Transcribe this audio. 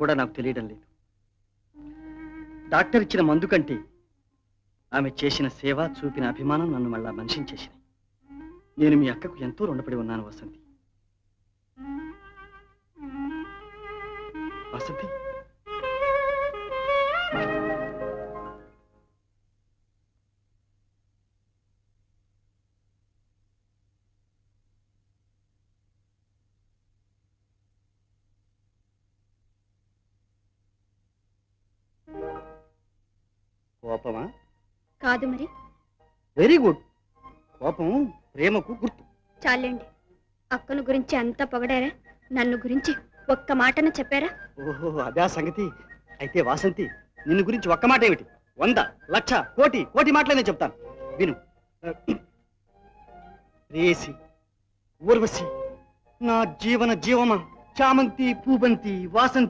కూడా నాకు తెలియడం లేదు. డాక్టర్ ఇచ్చిన మందు కంటే ఆమె చేసిన సేవ చూపిన అభిమానం నన్ను మళ్ళా మనిషిని చేసింది. నేను మీ అక్కకు ఎంతో రుణపడి ఉన్నాను వసంతి. వసంతి? కోపమా? కాదు మరి. వెరీ గుడ్ కోపం ప్రేమకు గుర్తు. చాలండి. అక్కను గురించి అంతా పొగడారా? నన్ను గురించి ఒక్క మాటన చెప్పారా? ఓహో అదే సంగతి. అయితే వాసంతి నిన్ను గురించి ఒక్క మాట ఏమిటి? వంద లక్ష కోటి కోటి మాటలనే చెప్తాను. విను. రేసి ఊర్వశి నా జీవన జీవమా? చామంతి పూబంతి వాసంతి.